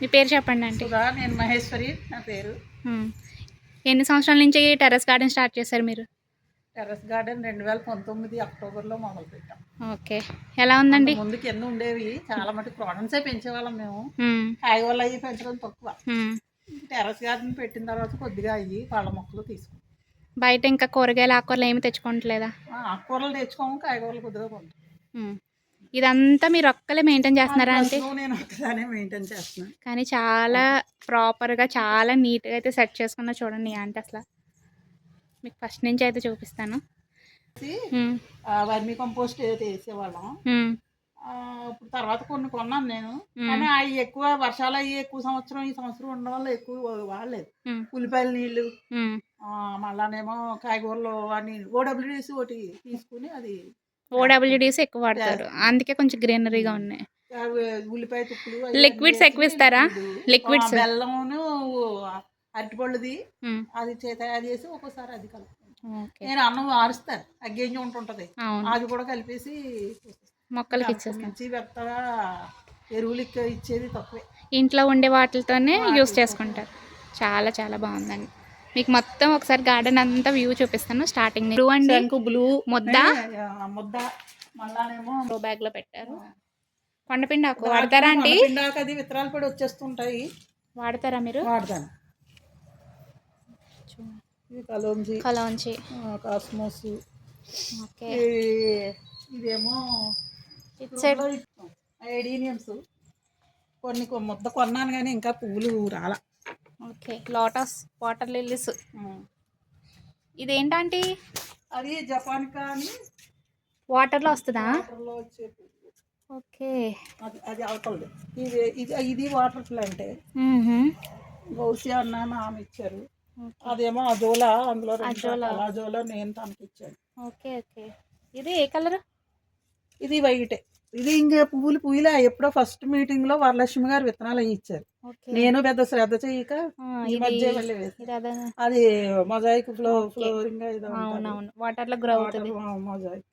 మీ పేరు చెప్పండి సుధా నేను మహేశ్వరి నా పేరు. ఎన్ని సంవత్సరాల నుంచి టెర్రస్ గార్డెన్ స్టార్ట్ చేశారు మీరు? టెర్రస్ గార్డెన్ రెండు వేల పంతొమ్మిది అక్టోబర్లో మొదలు పెట్టాం ఓకే. ఎలా ఉందండి? ముందుకు ఎన్ని ఉండేవి. చాలా మటుకు ప్రాడక్ట్సే పెంచేవాళ్ళం మేము. ఉమ్, కాయగూరలు అవి పెంచడం తక్కువ. టెర్రస్ గార్డెన్ పెట్టిన తర్వాత కొద్దిగా అయ్యి పళ్ళ మొక్కలు తీసుకుంటాం బయట ఇంకా కూరగాయలు ఆకుకూరలు ఏమి తెచ్చుకోవట్లేదా? ఆకుకూరలు తెచ్చుకోము కాయగూరలు కొద్దిగా కొంటాం. ఇదంతా మీరు ఒక్కలే మెయింటైన్ చేస్తున్నారా అంటే నేను ఒక్కదానే మెయింటైన్ చేస్తున్నాను కానీ చాలా ప్రాపర్గా చాలా నీట్గా అయితే సెట్ చేసుకున్నా చూడండి అంటే అసలు. మీకు ఫస్ట్ నుంచి అయితే చూపిస్తాను. వర్మీ కంపోస్ట్ వేసేవాళ్ళం ఇప్పుడు తర్వాత కొన్ని కొన్నాను నేను. కానీ అవి ఎక్కువ వర్షాలు అయ్యి ఎక్కువ సంవత్సరం ఈ సంవత్సరం ఉండడం వల్ల ఎక్కువ వాడలేదు. ఉల్లిపాయల. ఆ, మళ్ళానేమో కాయగూరలు అని ఓడబ్ల్యూడిసి ఒకటి తీసుకుని అది ఓడబ్ల్యూడీస్ ఎక్కువ వాడతారు. అందుకే కొంచెం గ్రీనరీగా ఉన్నాయి. ఉల్లిపాయ తుక్కులు లిక్విడ్స్ ఎక్కువ ఇస్తారా లిక్విడ్. లిక్విడ్స్. బెల్లమును అరటిపళ్ళుది అది తయారు చేసి ఒక్కోసారి అది కలుపుతాను ఓకే. నేను అన్నం మారుస్తాను అగ్గేంజి ఉంటుంటది అది కూడా కలిపేసి మొక్కలకి ఇచ్చేస్తాను మించి ఎరువులు ఇచ్చేది తక్కువే. ఇంట్లో ఉండే వాటితోనే యూస్. చేసుకుంటారు. చాలా చాలా బాగుందండి. మీకు మొత్తం ఒకసారి గార్డెన్ అంతా వ్యూ చూపిస్తాను స్టార్టింగ్ బ్లూ అండి. బ్లూ ముద్ద. ముద్ద. మళ్ళానేమో బ్యాగ్లో పెట్టారు. కొండపిండి ఆకు వాడతారా అండి? అది విత్తనాలు కూడా వచ్చేస్తుంటాయి. వాడతారా మీరు? వాడతాను. కలోంజి. కాస్మోస్. ఓకే. ఇదేమో ఐడీనియమ్స్. కొన్ని ముద్ద కొన్నాను కానీ ఇంకా పువ్వులు రాల. Okay lotus water lilies. ఇదేంటంటే? అది జపాన్ కానీ వాటర్లో వస్తుందా? ఓకే. అది అది అవతలది ఇది ఇది ఇది వాటర్ ప్లాంటే. గౌసి అన్న నామ ఇచ్చారు. అదేమో అజోలా అందులో అజోలా. నేను తనకి ఇచ్చాను ఓకే ఓకే. ఇది ఏ కలర్? ఇది వైటే. ఇది ఇంకా పువ్వులు పూయలే ఎప్పుడో ఫస్ట్ మీటింగ్లో వరలక్ష్మి గారు విత్తనాలు అవి ఇచ్చారు. నేను పెద్ద శ్రద్ధ చేయక ఈ మధ్య అదే. Mosaic flo flooring. అవునవును. వాటర్లో గ్రో అవుతుంది. Water mosaic.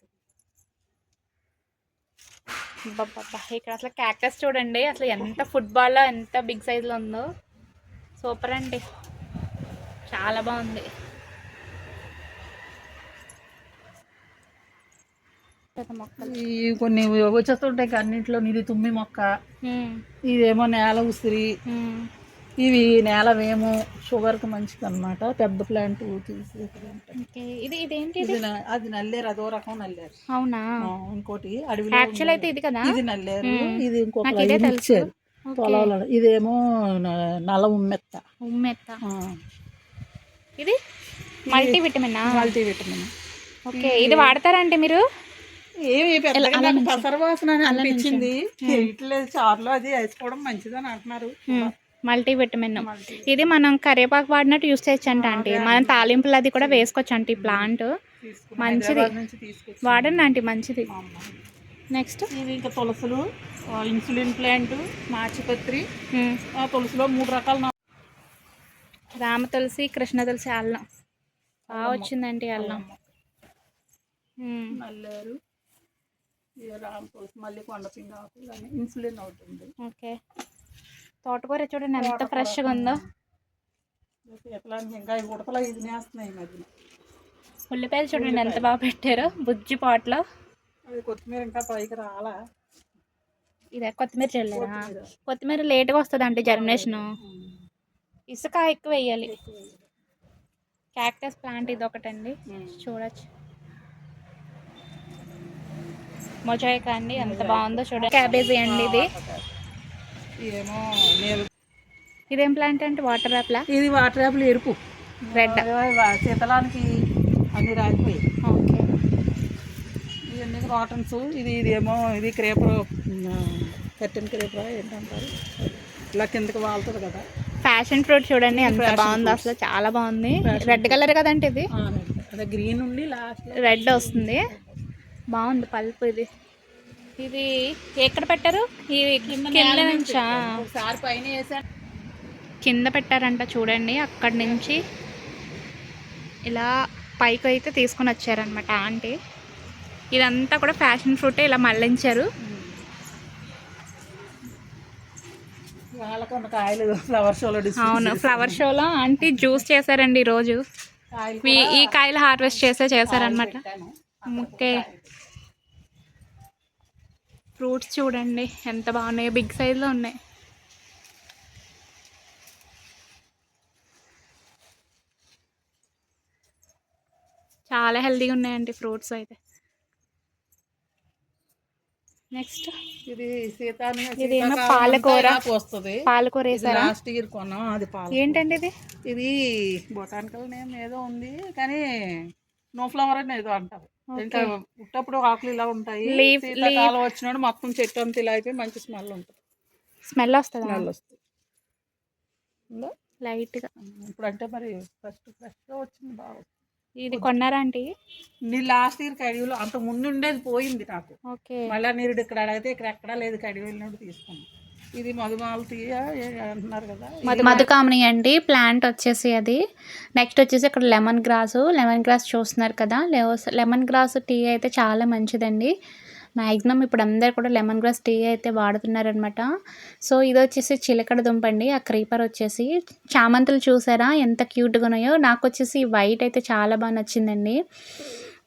ఇక్కడ అసలు క్యాక్టస్ చూడండి. అసలు ఎంత ఫుట్బాల్లో ఎంత బిగ్ సైజులో ఉందో. సూపర్ అండి. చాలా బాగుంది పెద్ద మొక్కలు ఈ కొన్ని వచ్చేస్తుంటాయి అన్నింటిలో ఇది తుమ్మి మొక్క ఇదేమో నేల ఉసిరి ఇవి నేల వేము షుగర్కి మంచిది అనమాట పెద్ద ప్లాంట్ ఇది ఇదేంటి అది నల్లేరు అదో రకం నల్లేరు. అవునా? ఇంకోటి అడవిలో యాక్చువల్ అయితే ఇది కదా? ఇది నల్లేరు. ఇది ఇంకొక. ఇచ్చారు. ఓకే. పొలాలలో ఇదేమో నల్ల ఉమ్మెత్త. ఉమ్మెత్త. ఇది? Multi vitamin multivitamin okay. ఇది వాడతారండి మీరు? ఏమి పెద్దగా అని అలా అనిపించింది. ఇట్లేదు చారులో అది వేసుకోవడం మంచిదని అంటున్నారు. మల్టీ. విటమిన్ ఇది మనం కరివేపాకు వాడినట్టు యూస్ చేయొచ్చు అంట ఆంటీ మనం తాలింపులు అది కూడా వేసుకోవచ్చు అంటే ఈ ప్లాంట్. మంచిది. వాడండి ఆంటీ మంచిది. నెక్స్ట్. ఇవి ఇంకా తులసులు ఇన్సులిన్ ప్లాంట్ మాచిపత్రి. ఆ, తులసిలో మూడు రకాల రామ తులసి కృష్ణ తులసి అల్లం. బాగా వచ్చిందండి అల్లం. నల్లేరు. మళ్ళీ కొండపిండి ఆకు ఇవన్నీ ఇన్సులిన్ అవుతుంది ఓకే. తోటకూర చూడండి ఎంత ఫ్రెష్గా ఉందో. ఇంకా ఉడతలు ఇది నేస్తున్నాయి మధ్యన. ఉల్లిపాయలు చూడండి ఎంత బాగా పెట్టారో బుజ్జి పాట్లో. అది కొత్తిమీర ఇంకా పైకి రాలా. ఇదే కొత్తిమీర చల్లేదా కొత్తిమీర. కొత్తిమీర లేట్గా వస్తుంది అంటే జర్మినేషన్ ఇసుక ఎక్కువ వేయాలి. క్యాక్టస్ ప్లాంట్ ఇది ఒకటండి చూడొచ్చు. మొజాయిక్ అండి ఎంత బాగుందో చూడండి. క్యాబేజీ అండి ఇది. ఇదేమో ఇదేం ప్లాంట్ అంటే వాటర్ యాప్లా ఇది వాటర్ యాపిల్ ఎరుపు. రెడ్ శీతలానికి అన్ని రాలిపోయి ఓకే. ఇవన్నీ కాటన్స్ ఇది ఇదేమో ఇది క్రేపర్ కట్టెన్ క్రేపర్ ఏంటంటారు? ఇలా కిందకి వాళ్తుంది కదా. ఫ్యాషన్ ఫ్రూట్ చూడండి ఎంత బాగుంది. అసలు చాలా బాగుంది. రెడ్ కలర్ కదండి ఇది? అదే గ్రీన్ ఉండి లాస్ట్ రెడ్ వస్తుంది. బాగుంది పల్పు ఇది. ఇది ఎక్కడ పెట్టారు? ఈ కింద నుంచా పైన కింద పెట్టారంట చూడండి అక్కడి నుంచి ఇలా పైకి అయితే తీసుకొని వచ్చారనమాట ఆంటీ. ఇదంతా కూడా ఫ్యాషన్ ఫ్రూట్ ఇలా మళ్ళించారు. అవును ఫ్లవర్ షోలో ఆంటీ జ్యూస్ చేశారండి ఈరోజు. ఈ- ఈ కాయలు హార్వెస్ట్ చేసే చేశారనమాట ఓకే. ఫ్రూట్స్ చూడండి ఎంత బాగున్నాయో. బిగ్ సైజ్లో ఉన్నాయి. చాలా హెల్తీగా ఉన్నాయండి ఫ్రూట్స్ అయితే. నెక్స్ట్ ఇది ఇదేమో పాలకూర. వస్తుంది. పాలకూర వేసారా? లాస్ట్ ఇయర్ కొన్నాం. అది పాల ఏంటండి ఇది? ఇది బొటానికల్ నేమ్ ఏదో ఉంది కానీ నో ఫ్లవర్ అని ఏదో అంటారు. పుట్టప్పుడు ఆకులు ఇలా ఉంటాయి. Leaf- శీతాకాలం వచ్చినప్పుడు మొత్తం చెట్టు అంతా ఇలా అయిపోయి మంచి స్మెల్ ఉంటుంది. స్మెల్ వస్తుందా? స్మెల్ వస్తుంది? లైట్గా. ఇప్పుడు అంటే మరి ఫస్ట్ ఫ్రెష్గా వచ్చింది బాగా ఇది కొన్నారా ఆంటీ నీ లాస్ట్ ఇయర్ కడివిలో అంత ముందు ఉండేది పోయింది నాకు. ఓకే. మళ్ళా నీరు ఇక్కడ అడిగితే ఇక్కడ ఎక్కడా లేదు కడివి వెళ్ళినప్పుడు తీసుకున్నాం. ఇది అంటున్నారు కదా. మధు మధుకామని అండి. ప్లాంట్ వచ్చేసి అది. నెక్స్ట్ వచ్చేసి ఇక్కడ లెమన్ గ్రాస్. లెమన్ గ్రాస్ చూస్తున్నారు కదా. లెమన్ గ్రాస్ టీ అయితే చాలా మంచిదండి. మ్యాక్సిమం ఇప్పుడు అందరు కూడా లెమన్ గ్రాస్ టీ అయితే వాడుతున్నారనమాట సో ఇది వచ్చేసి చిలకడ దుంప అండి ఆ క్రీపర్ వచ్చేసి. చామంతులు చూసారా? ఎంత క్యూట్గా ఉన్నాయో. నాకు వచ్చేసి వైట్ అయితే చాలా బాగా నచ్చిందండి.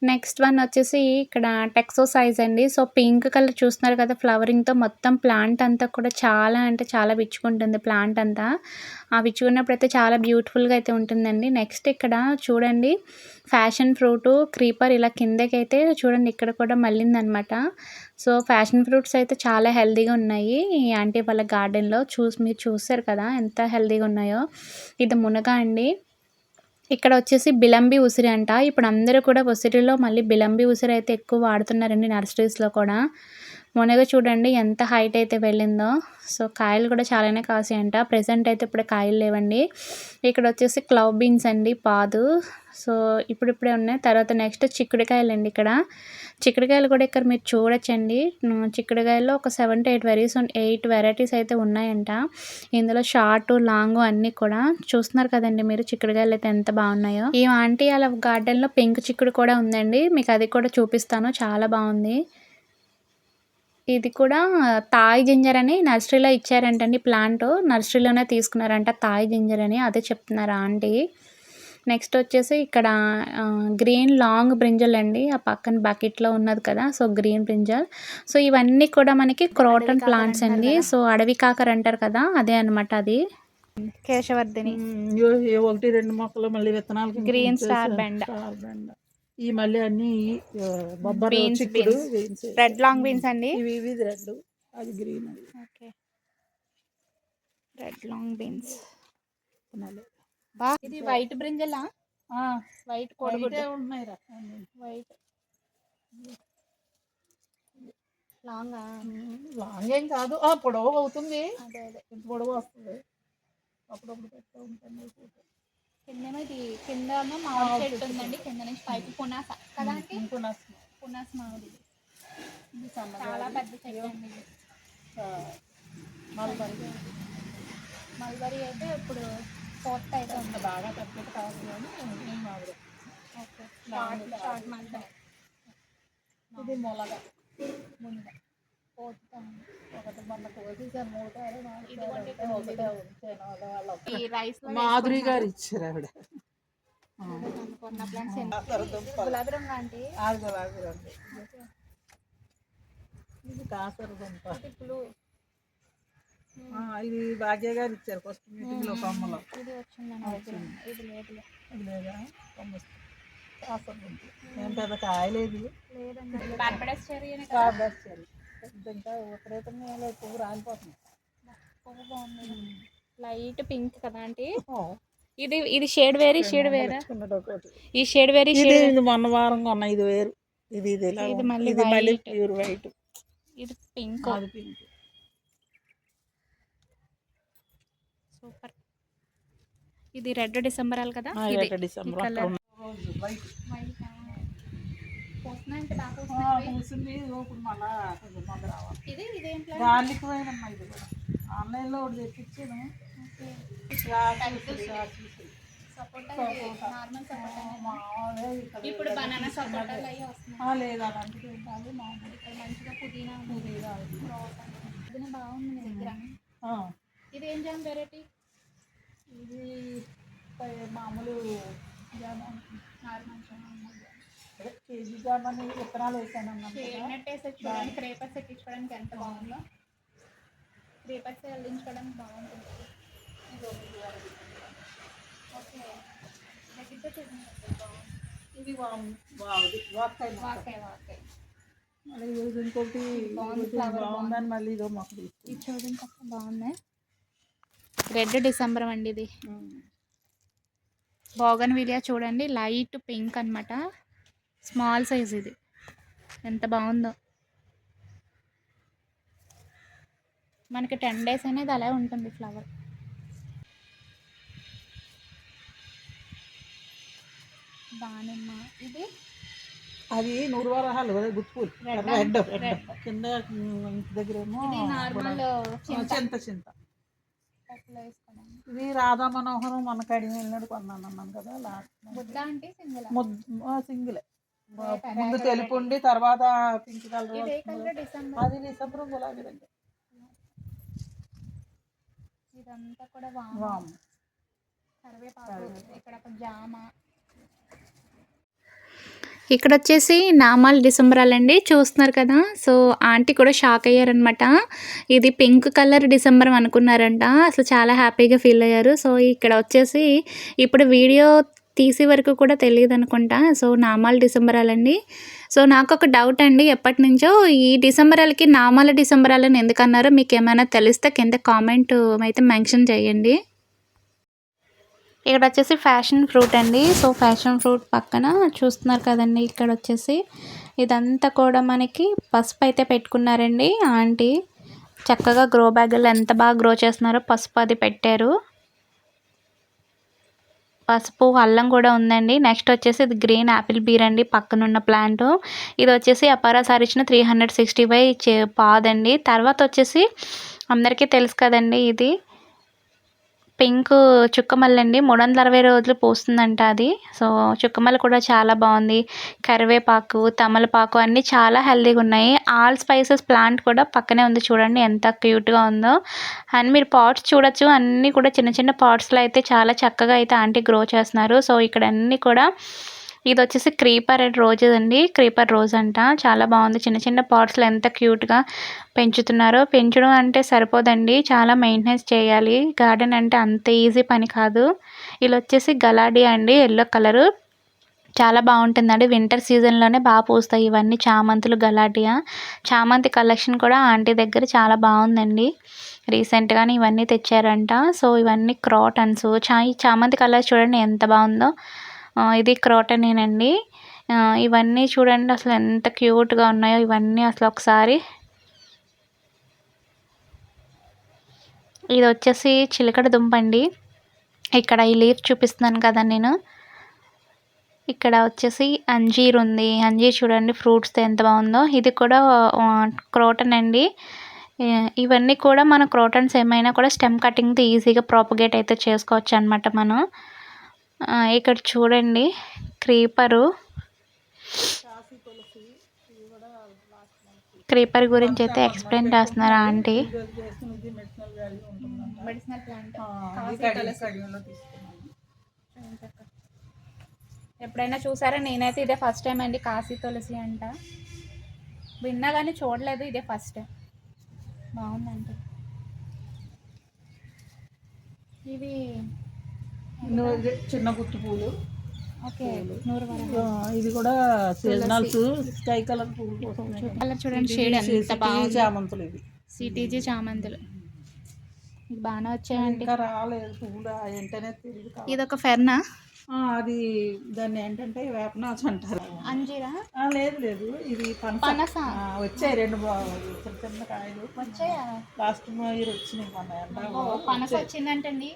నెక్స్ట్ వన్ వచ్చేసి ఇక్కడ టెక్సో సైజ్ అండి. సో పింక్ కలర్ చూస్తున్నారు కదా ఫ్లవరింగ్తో మొత్తం ప్లాంట్ అంతా కూడా చాలా అంటే చాలా విచ్చుకుంటుంది ప్లాంట్ అంతా. ఆ విచ్చుకున్నప్పుడు అయితే చాలా బ్యూటిఫుల్గా అయితే ఉంటుందండి. నెక్స్ట్ ఇక్కడ చూడండి ఫ్యాషన్ ఫ్రూట్ క్రీపర్ ఇలా కిందకి అయితే చూడండి ఇక్కడ కూడా మళ్ళిందనమాట. సో ఫ్యాషన్ ఫ్రూట్స్ అయితే చాలా హెల్దీగా ఉన్నాయి ఈ ఆంటీ వాళ్ళ గార్డెన్లో. చూసి మీరు చూసారు కదా ఎంత హెల్దీగా ఉన్నాయో. ఇది మునగ అండి. ఇక్కడ వచ్చేసి బిలంబి ఉసిరి అంట. ఇప్పుడు అందరూ కూడా ఉసిరిలో మళ్ళీ బిలంబి ఉసిరి అయితే ఎక్కువ వాడుతున్నారండి నర్సరీస్లో కూడా. మునగ చూడండి ఎంత హైట్ అయితే వెళ్ళిందో. సో కాయలు కూడా చాలానే కాసాయంట. ప్రెసెంట్ అయితే ఇప్పుడు కాయలు లేవండి. ఇక్కడ వచ్చేసి క్లవ్ బీన్స్ అండి పాదు. సో ఇప్పుడిప్పుడే ఉన్నాయి. తర్వాత నెక్స్ట్ చిక్కుడుకాయలు అండి ఇక్కడ. చిక్కుడుకాయలు కూడా ఇక్కడ మీరు చూడొచ్చండి. చిక్కుడుకాయల్లో ఒక seven to eight varieties eight varieties అయితే ఉన్నాయంట. ఇందులో షార్ట్ లాంగ్ అన్నీ కూడా. చూస్తున్నారు కదండి మీరు చిక్కుడుకాయలు అయితే ఎంత బాగున్నాయో. ఈ ఆంటీ అలా గార్డెన్లో పింక్ చిక్కుడు కూడా ఉందండి. మీకు అది కూడా చూపిస్తాను. చాలా బాగుంది. ఇది కూడా తాయ్ జింజర్ అని నర్సరీలో ఇచ్చారంటండి ప్లాంట్. నర్సరీలోనే తీసుకున్నారంట తాయ్ జింజర్ అని అదే చెప్తున్నారు ఆంటీ? నెక్స్ట్ వచ్చేసి ఇక్కడ గ్రీన్ లాంగ్ బ్రింజల్ అండి. ఆ పక్కన బకెట్లో ఉన్నది కదా సో గ్రీన్ బ్రింజల్. సో ఇవన్నీ కూడా మనకి క్రోటన్ ప్లాంట్స్ అండి. సో అడవి కాకర అంటారు కదా అదే అన్నమాట అది. కేశవర్ధిని. ఒకటి రెండు మొక్కలు మళ్ళీ విత్తనాలు Green star bend. ఈ మళ్ళీ అన్ని బొబ్బరి చిక్కుడు beans. రెడ్ లాంగ్ బీన్స్ అండి? ఇవి ఇవి రెడ్. అది గ్రీన్ అది. ఓకే. Red long beans. ఇది వైట్ బ్రింజలా వైట్ ఉంటున్నాయిరా అన్ని. వైట్ లాంగా లాంగ్ ఏం కాదు. పొడవు అవుతుంది. అదే అదే. ఇంత పొడవు వస్తుంది. అప్పుడప్పుడు పెడతా ఉంటాను. కిందేమో ఇది కింద మామిడి చెట్టు ఉందండి కింద నుంచి పైకి పునాస. కదా ఇంకొన పునాస. మామిడి. ఇది. చాలా పెద్ద చెట్టు అండి మల్బరీ. మల్బరీ అయితే ఇప్పుడు ఫోర్త్ అయితే ఉంది. బాగా కానీ ఈ మామిడి. ఓకే. Short short mulberry. ఇది మొలగ ముందు మాధురి గారు ఇచ్చారు ఆవిడ. ఇది భాగ్య గారు ఇచ్చారు ఫస్ట్ మీటింగ్లో కొమ్మలో ఇది లేదు? కొమ్మ ఏం పెద్ద కాయలేదు. లేదండి. బార్బడస్ చెర్రీ అనే కదా కాపేస్తారు ఇంకా విపరీతంగా ఇలా పువ్వు రాలిపోతుంది. పువ్వు బాగుంది. లైట్ పింక్ కదా ఓ, ఇది ఇది షేడ్ వేరీ షేడ్ వేరా? ఈ షేడ్ వేరీ షేడ్ ఇది మొన్న వారం కొన్న ఇది వేరు. ఇది ఇది ఇది. మళ్ళీ ఇది మళ్ళీ. Pure white. ఇది పింక్. అది పింక్. సూపర్. ఇది రెడ్ డిసెంబర్ కదా? ఎర్ర డిసెంబర్ colour. పూసింది. ఇప్పుడు మళ్ళా కొంచెం మంది రావాలి. ఇది ఇదేం గార్లిక్ వైన్ అమ్మా ఇది కూడా. ఆన్లైన్లో ఒకటి తెప్పించాను. ఇప్పుడు బనానా సపోటాలు అవి వస్తున్నాయి. లేదు మామూలు. ఇక్కడ మంచిగా పుదీనా బాగుంది మీ దగ్గర. ఆ, ఇది ఏం జామ్ వెరైటీ ఇది మామూలు జామ నార్మల్ జామ్ అదే కేజీ జామని విత్తనాలు వేసాను చూడండి క్రేపర్స్ ఎక్కించుకోవడానికి ఎంత బాగుందో. క్రేపర్స్ వెళ్ళించుకోవడానికి బాగుంటుంది. ఓకే. దగ్గరతో చూడండి. బాగుంది ఇది వాకాయ. వాకాయ వాకాయ మళ్ళీ ఇంకోటి బాగుందని ఇదో. ఇది చూడండి బాగుంది రెడ్ డిసెంబర్ అండి ఇది. బాగన్ విలియా చూడండి. లైట్ పింక్ అన్నమాట. స్మాల్ సైజ్ ఇది. ఎంత బాగుందో. మనకి టెన్ డేస్ అనేది అలా ఉంటుంది ఫ్లవర్ దానిమ్మ ఇది? అది నూరు వరహాలు అదే గుత్తుపూలు రెడ్. కింద దగ్గర ఏమో నార్మల్ చింత. చింత ఇది రాధా మనోహరం మన కడిగి వెళ్ళినట్టు కొన్నాను అన్నాను కదా లాస్ట్ ముద్ద అంటే సింగిల్? ముద్ద సింగిల్. ముందు తెలుపు ఉండి తర్వాత పింక్ కలర్ అది డిసెంబర్ గులాబీ రంగు ఇదంతా కూడా వామ. వామ్. కరివేపాకు ఇక్కడ ఒక జామ. ఇక్కడ వచ్చేసి నామాల్ డిసెంబరాలండి చూస్తున్నారు కదా. సో ఆంటీ కూడా షాక్ అయ్యారనమాట ఇది పింక్ కలర్ డిసెంబర్ అనుకున్నారంట. అసలు చాలా హ్యాపీగా ఫీల్ అయ్యారు. సో ఇక్కడ వచ్చేసి ఇప్పుడు వీడియో తీసే వరకు కూడా తెలియదు అనుకుంటా సో నామాల డిసెంబరాలండి. సో నాకు ఒక డౌట్ అండి. ఎప్పటి నుంచో ఈ డిసెంబరాలకి నామాల డిసెంబరాలని ఎందుకన్నారో మీకు ఏమైనా తెలిస్తే కింద కామెంట్ అయితే మెన్షన్ చేయండి. ఇక్కడ వచ్చేసి ఫ్యాషన్ ఫ్రూట్ అండి. సో ఫ్యాషన్ ఫ్రూట్ పక్కన చూస్తున్నారు కదండి ఇక్కడ వచ్చేసి ఇదంతా కూడా మనకి పసుపు అయితే పెట్టుకున్నారండి. ఆంటీ చక్కగా గ్రో బ్యాగులు ఎంత బాగా గ్రో చేస్తున్నారో పసుపు అది పెట్టారు. పసుపు అల్లం కూడా ఉందండి. నెక్స్ట్ వచ్చేసి ఇది గ్రీన్ యాపిల్ బీర్ అండి. పక్కన ఉన్న ప్లాంట్. ఇది వచ్చేసి అపారా సార్ ఇచ్చిన త్రీ హండ్రెడ్ సిక్స్టీ ఫైవ్ పాదండి. తర్వాత వచ్చేసి అందరికీ తెలుసు కదండి ఇది. పింక్ చుక్కమల్లి అండి మూడు వందల అరవై రోజులు పూస్తుందంట అది. సో చుక్కమల్లి కూడా చాలా బాగుంది. కరివేపాకు తమలపాకు అన్నీ చాలా హెల్తీగా ఉన్నాయి ఆల్ స్పైసెస్ ప్లాంట్ కూడా పక్కనే ఉంది చూడండి ఎంత క్యూట్గా ఉందో. అండ్ మీరు పాట్స్ చూడొచ్చు. అన్నీ కూడా చిన్న చిన్న పాట్స్లో అయితే చాలా చక్కగా అయితే ఆంటీ గ్రో చేస్తున్నారు. సో ఇక్కడ అన్నీ కూడా ఇది వచ్చేసి క్రీపర్ అండ్ రోజెస్ అండి క్రీపర్ రోజ్ అంట చాలా బాగుంది. చిన్న చిన్న పాట్స్లో ఎంత క్యూట్గా పెంచుతున్నారో. పెంచడం అంటే సరిపోదండి. చాలా మెయింటెనెన్స్ చేయాలి. గార్డెన్ అంటే అంత ఈజీ పని కాదు. ఇలా వచ్చేసి గలాడీ అండి. ఎల్లో కలరు చాలా బాగుంటుందండి. వింటర్ సీజన్లోనే బాగా పూస్తాయి ఇవన్నీ చామంతులు గలాటియా. చామంతి కలెక్షన్ కూడా ఆంటీ దగ్గర చాలా బాగుందండి. రీసెంట్గానే ఇవన్నీ తెచ్చారంట. సో ఇవన్నీ క్రాటన్స్ చా ఈ చామంతి కలర్ చూడండి ఎంత బాగుందో. ఇది క్రోటనేనండి. ఇవన్నీ చూడండి అసలు ఎంత క్యూట్గా ఉన్నాయో ఇవన్నీ అసలు ఒకసారి. ఇది వచ్చేసి చిలకడ దుంప అండి. ఇక్కడ ఈ లీఫ్ చూపిస్తున్నాను కదా నేను. ఇక్కడ వచ్చేసి అంజీర్ ఉంది. అంజీర్ చూడండి ఫ్రూట్స్ ఎంత బాగుందో. ఇది కూడా క్రోటన్ అండి. ఇవన్నీ కూడా మన క్రోటన్స్ ఏమైనా కూడా స్టెమ్ కటింగ్తో ఈజీగా ప్రాపగేట్ అయితే చేసుకోవచ్చు అనమాట మనం. ఇక్కడ చూడండి క్రీపరు. క్రీపర్ గురించి అయితే ఎక్స్ప్లెయిన్ చేస్తున్నారు ఆంటీ? ఎప్పుడైనా చూసారా? నేనైతే ఇదే ఫస్ట్ టైం అండి కాశీ తులసి అంట. విన్నా కానీ చూడలేదు ఇదే ఫస్ట్ టైం బాగుందండి. ఇది చిన్న గుత్తి పూలు. ఇది కూడా సీజనల్స్ స్కై కలర్ పూలు కోసం చూడండి. షేడ్ ఎంత బాగుంది. చామంతులు ఇవి. సిటీజీ చామంతులు. ఇది బాగానే వచ్చాయండి ఇంకా రాలేదు పువ్వులు వెంటనే తిరిగి. ఇది ఒక ఫెర్నా? అది దాన్ని ఏంటంటే వేపనాచు అంటారు. అంజీరా? లేదు లేదు. ఇది పనస. వచ్చాయి రెండు చిన్న చిన్న కాయలు. వచ్చాయా? లాస్ట్ ఇయర్ వచ్చినాయి మన పనస వచ్చిందంటండి.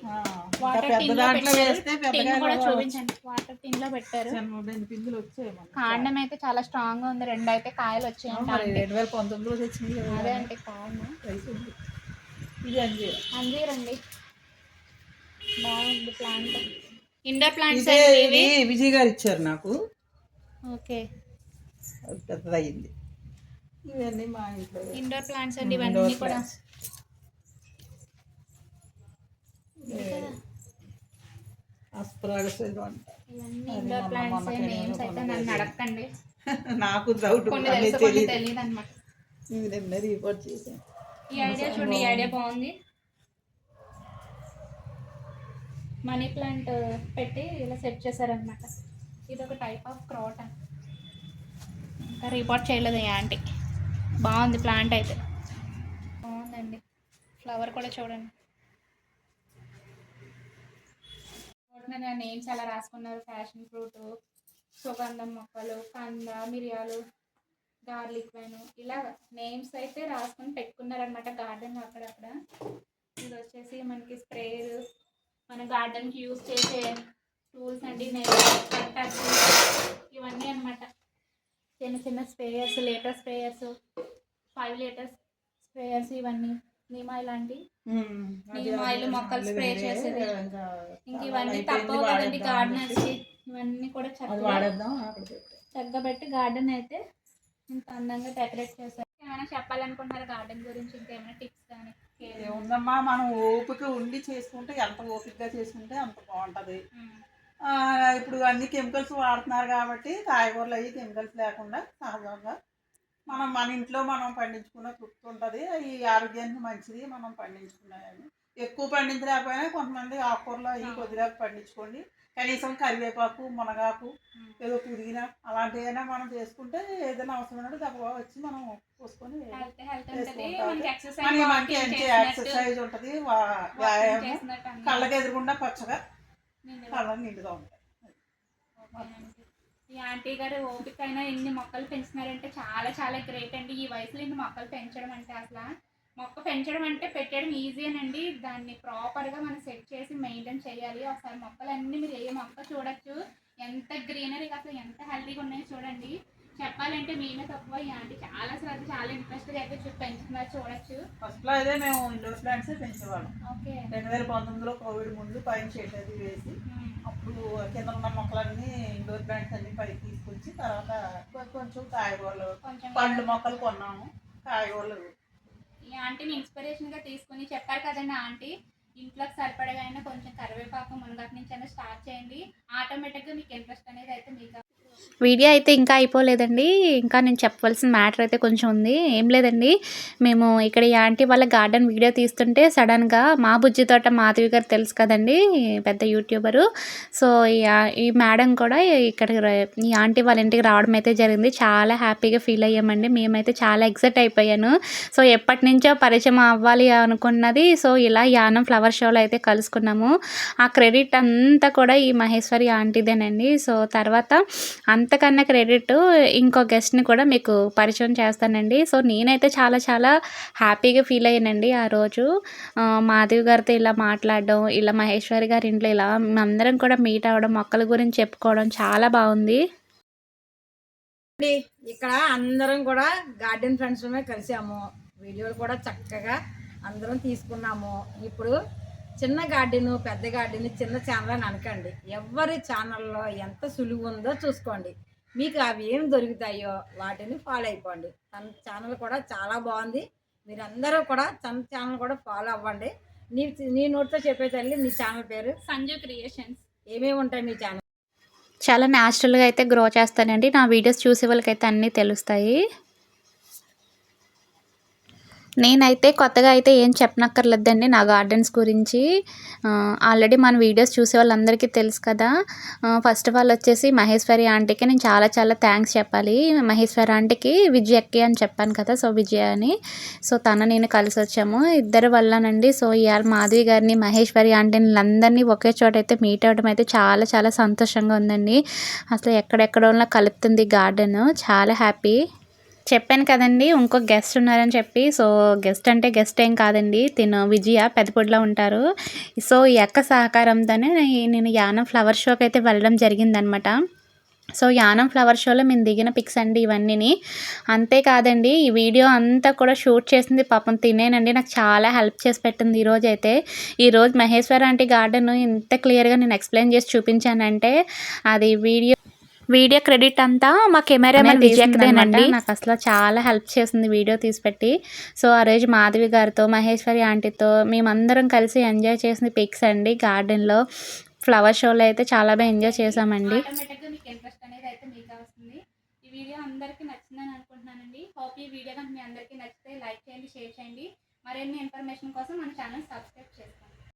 వాటర్ టిన్ దాంట్లో వేస్తే కూడా కాయలు చూపించండి. వాటర్ టిన్లో పెట్టారు రెండు పిందులు వచ్చాయి. కాండం అయితే చాలా స్ట్రాంగ్గా ఉంది. రెండు అయితే కాయలు వచ్చాయంట మరి రెండు వేల పంతొమ్మిదిలో తెచ్చినాయి కదా. అదే అంటే ఉంది. ఇది అంజీర. అంజీరండి. బాగుంది ప్లాంట్ ఇండోర్ ప్లాంట్స్ ఇదే అండి ఇది ఇవి విజయ్ గారు ఇచ్చారు నాకు. ఓకే. పెద్దదయ్యింది. ఇవన్నీ మా ఇంట్లో. ఇండోర్ ప్లాంట్స్ అండి ఇండోర్ ఇవన్నీ కూడా. అస్పరాగస్ ఇండోర్ ప్లాంట్స్ నేమ్స్ అయితే నన్ను అడగండి నాకు డౌట్ తెలియదు అనమాట నిన్న రిపోర్ట్ చేశాను. ఈ ఐడియా చూడండి ఈ ఐడియా బాగుంది. మనీ ప్లాంట్ పెట్టి ఇలా సెట్ చేశారనమాట ఇది ఒక టైప్ ఆఫ్ క్రాట్ ఇంకా రిపోర్ట్ చేయలేదు ఈ ఆంటీ బాగుంది ప్లాంట్ అయితే. బాగుందండి. ఫ్లవర్ కూడా చూడండి. నేమ్స్ అలా రాసుకున్నారు? ఫ్యాషన్ ఫ్రూట్ సుగంధం మొక్కలు కంద మిరియాలు. Garlic wine. ఇలా నేమ్స్ అయితే రాసుకొని పెట్టుకున్నారనమాట గార్డెన్ అక్కడక్కడ. ఇది వచ్చేసి మనకి స్ప్రేలు మన గార్డెన్కి యూజ్ చేసే టూల్స్ అండి కట్టర్స్ ఇవన్నీ అన్నమాట. చిన్న చిన్న sprayers litre sprayers five litres sprayers ఇవన్నీ. నీమా ఇలాంటి నీమ్ ఆయిల్ మొక్కలు స్ప్రే చేసేది. ఇంక ఇవన్నీ తప్పవు కదండి గార్డెనర్స్ ఇవన్నీ కూడా చక్కగా. చక్కగా పెట్టి గార్డెన్ అయితే ఇంత అందంగా డెకరేట్ చేశారు. ఏమైనా చెప్పాలనుకుంటున్నారు గార్డెన్ గురించి? ఇంకేమైనా టిప్స్ కానీ ఏముందమ్మా మనం ఓపిక ఉండి చేసుకుంటే ఎంత ఓపికగా చేసుకుంటే అంత బాగుంటుంది. ఇప్పుడు అన్ని కెమికల్స్ వాడుతున్నారు కాబట్టి కాయగూరలు అవి కెమికల్స్ లేకుండా సహజంగా మనం మన ఇంట్లో మనం పండించుకున్న తృప్తి ఉంటుంది. ఈ ఆరోగ్యానికి మంచిది మనం పండించుకున్నాయని ఎక్కువ పండించలేకపోయినా కొంతమంది ఆకుకూరలు అవి కొద్దిగా పండించుకోండి. కనీసం కరివేపాకు మునగాకు ఏదో పుదీనా అలాంటివైనా మనం చేసుకుంటే ఏదైనా అవసరమైనప్పుడు దెబ్బ వచ్చి మనం పోసుకొని. మనకి మంచి ఎక్సర్సైజ్ ఉంటుంది. వ్యాయామం. కళ్ళకి ఎదురుకుండా పచ్చగా కళ్ళ నిండుగా ఉంటాయి. ఈ ఆంటీ గారు ఓపిక అయినా ఎన్ని మొక్కలు పెంచుతున్నారంటే చాలా చాలా గ్రేట్ అండి. ఈ వయసులో ఇన్ని మొక్కలు పెంచడం అంటే అసలు మొక్క పెంచడం అంటే పెట్టడం ఈజీనండి దాన్ని ప్రాపర్గా మనం సెట్ చేసి మెయింటైన్ చేయాలి. ఒకసారి మొక్కలన్నీ మీరు ఏ మొక్క చూడొచ్చు. ఎంత గ్రీనరీగా అసలు ఎంత హెల్తీగా ఉన్నాయో చూడండి. చెప్పాలంటే మేమే తక్కువ ఆంటీ చాలా శ్రద్ధ చాలా ఇంట్రెస్ట్గా అయితే పెంచుతున్నారు చూడొచ్చు. ఫస్ట్లో అయితే మేము ఇండోర్ ప్లాంట్స్ పెంచేవాళ్ళం. ఓకే. రెండు వేల పంతొమ్మిదిలో కోవిడ్ ముందు పైన అది వేసి అప్పుడు కింద ఉన్న మొక్కలన్నీ ఇండోర్ ప్లాంట్స్ అన్ని పైకి తీసుకొచ్చి తర్వాత కొంచెం కాయగూరలు పండ్ల మొక్కలు కొన్నాము. కాయగూరలు ఈ ఆంటీని ఇన్స్పిరేషన్గా తీసుకుని చెప్పారు కదండి ఆంటీ. ఇంట్లోకి సరిపడగా అయినా కొంచెం కరివేపాకు మునగాకు నుంచి అయినా స్టార్ట్ చేయండి. ఆటోమేటిక్గా మీకు ఇంట్రెస్ట్ అనేది అయితే మీకు వీడియో అయితే ఇంకా అయిపోలేదండి. ఇంకా నేను చెప్పవలసిన మ్యాటర్ అయితే కొంచెం ఉంది. ఏం లేదండి. మేము ఇక్కడ ఈ ఆంటీ వాళ్ళ గార్డెన్ వీడియో తీస్తుంటే సడన్గా మా బుజ్జి తోట మాధవి గారు తెలుసు కదండి పెద్ద యూట్యూబరు. సో ఈ ఈ మేడం కూడా ఇక్కడ ఈ ఆంటీ వాళ్ళ ఇంటికి రావడం అయితే జరిగింది. చాలా హ్యాపీగా ఫీల్ అయ్యామండి. మేమైతే చాలా ఎగ్జైట్ అయిపోయాను. సో ఎప్పటి నుంచో పరిచయం అవ్వాలి అనుకున్నది. సో ఇలా యానం ఫ్లవర్ షోలో అయితే కలుసుకున్నాము. ఆ క్రెడిట్ అంతా కూడా ఈ మహేశ్వరి ఆంటీదేనండి. సో తర్వాత అంతకన్నా క్రెడిట్ ఇంకో గెస్ట్ని కూడా మీకు పరిచయం చేస్తానండి. సో నేనైతే చాలా చాలా హ్యాపీగా ఫీల్ అయ్యానండి ఆ రోజు. మాధవి గారితో ఇలా మాట్లాడడం ఇలా మహేశ్వరి గారి ఇంట్లో ఇలా అందరం కూడా మీట్ అవ్వడం మొక్కల గురించి చెప్పుకోవడం చాలా బాగుంది. ఇక్కడ అందరం కూడా గార్డెన్ ఫ్రెండ్స్ కలిసాము. వీడియోలు కూడా చక్కగా అందరం తీసుకున్నాము. ఇప్పుడు చిన్న గార్డెన్ పెద్ద గార్డెన్ చిన్న ఛానల్ అని అనకండి. ఎవరి ఛానల్లో ఎంత సులువు ఉందో చూసుకోండి. మీకు అవి ఏం దొరుకుతాయో వాటిని ఫాలో అయిపోండి. తన ఛానల్ కూడా చాలా బాగుంది. మీరందరూ కూడా తన ఛానల్ కూడా ఫాలో అవ్వండి. నీ నీ నోటితో చెప్పే తల్లి నీ ఛానల్ పేరు? సంజు క్రియేషన్స్. ఏమేమి ఉంటాయి మీ ఛానల్? చాలా న్యాచురల్గా అయితే గ్రో చేస్తానండి. నా వీడియోస్ చూసే వాళ్ళకైతే అన్నీ తెలుస్తాయి. నేనైతే కొత్తగా అయితే ఏం చెప్పనక్కర్లేదండి. నా గార్డెన్స్ గురించి ఆల్రెడీ మన వీడియోస్ చూసే వాళ్ళందరికీ తెలుసు కదా. ఫస్ట్ ఆఫ్ ఆల్ వచ్చేసి మహేశ్వరి ఆంటీకి నేను చాలా చాలా థ్యాంక్స్ చెప్పాలి. మహేశ్వరి ఆంటీకి విజయక్కి అని చెప్పాను కదా సో విజయ అని. సో తన నేను కలిసి వచ్చాము. ఇద్దరు వల్లనండి. సో ఇవాళ మాధవి గారిని మహేశ్వరి ఆంటీని అందరినీ ఒకే చోట అయితే మీట్ అవ్వడం అయితే చాలా చాలా సంతోషంగా ఉందండి. అసలు ఎక్కడెక్కడో కలుపుతుంది గార్డెన్. చాలా హ్యాపీ. చెప్పాను కదండి ఇంకో గెస్ట్ ఉన్నారని చెప్పి. సో గెస్ట్ అంటే గెస్ట్ ఏం కాదండి తిను విజయ పెద్దపొడిలో ఉంటారు. సో ఈ అక్క సహకారంతోనే నేను యానం ఫ్లవర్ షోకి అయితే వెళ్ళడం జరిగిందనమాట. సో యానం ఫ్లవర్ షోలో మేము దిగిన పిక్స్ అండి ఇవన్నీని. అంతేకాదండి ఈ వీడియో అంతా కూడా షూట్ చేసింది పాపం తినేనండి నాకు చాలా హెల్ప్ చేసి పెట్టింది ఈరోజు అయితే. ఈరోజు మహేశ్వర ఆంటీ గార్డెన్ ఇంత క్లియర్గా నేను ఎక్స్ప్లెయిన్ చేసి చూపించానంటే అది వీడియో వీడియో క్రెడిట్ అంతా మా కెమెరామెన్ విజయక్దేనండి నాకు అసలు చాలా హెల్ప్ చేసింది వీడియో తీసిపెట్టి. సో ఆ రోజు మాధవి గారితో మహేశ్వరి ఆంటీతో మేమందరం కలిసి ఎంజాయ్ చేసిన పిక్స్ అండి గార్డెన్లో. ఫ్లవర్ షోలో అయితే చాలా బాగా ఎంజాయ్ చేసామండి. ఆటోమేటిక్గా మీకు ఇంట్రెస్ట్ అనేది అయితే మీకు వస్తుంది. ఈ వీడియో అందరికీ నచ్చిందని అనుకుంటున్నానండి. హోప్ ఈ వీడియో కనుక మీ అందరికీ నచ్చితే లైక్ చేయండి షేర్ చేయండి. మరిన్ని ఇన్ఫర్మేషన్ కోసం మన ఛానల్ సబ్స్క్రైబ్ చేసుకోండి.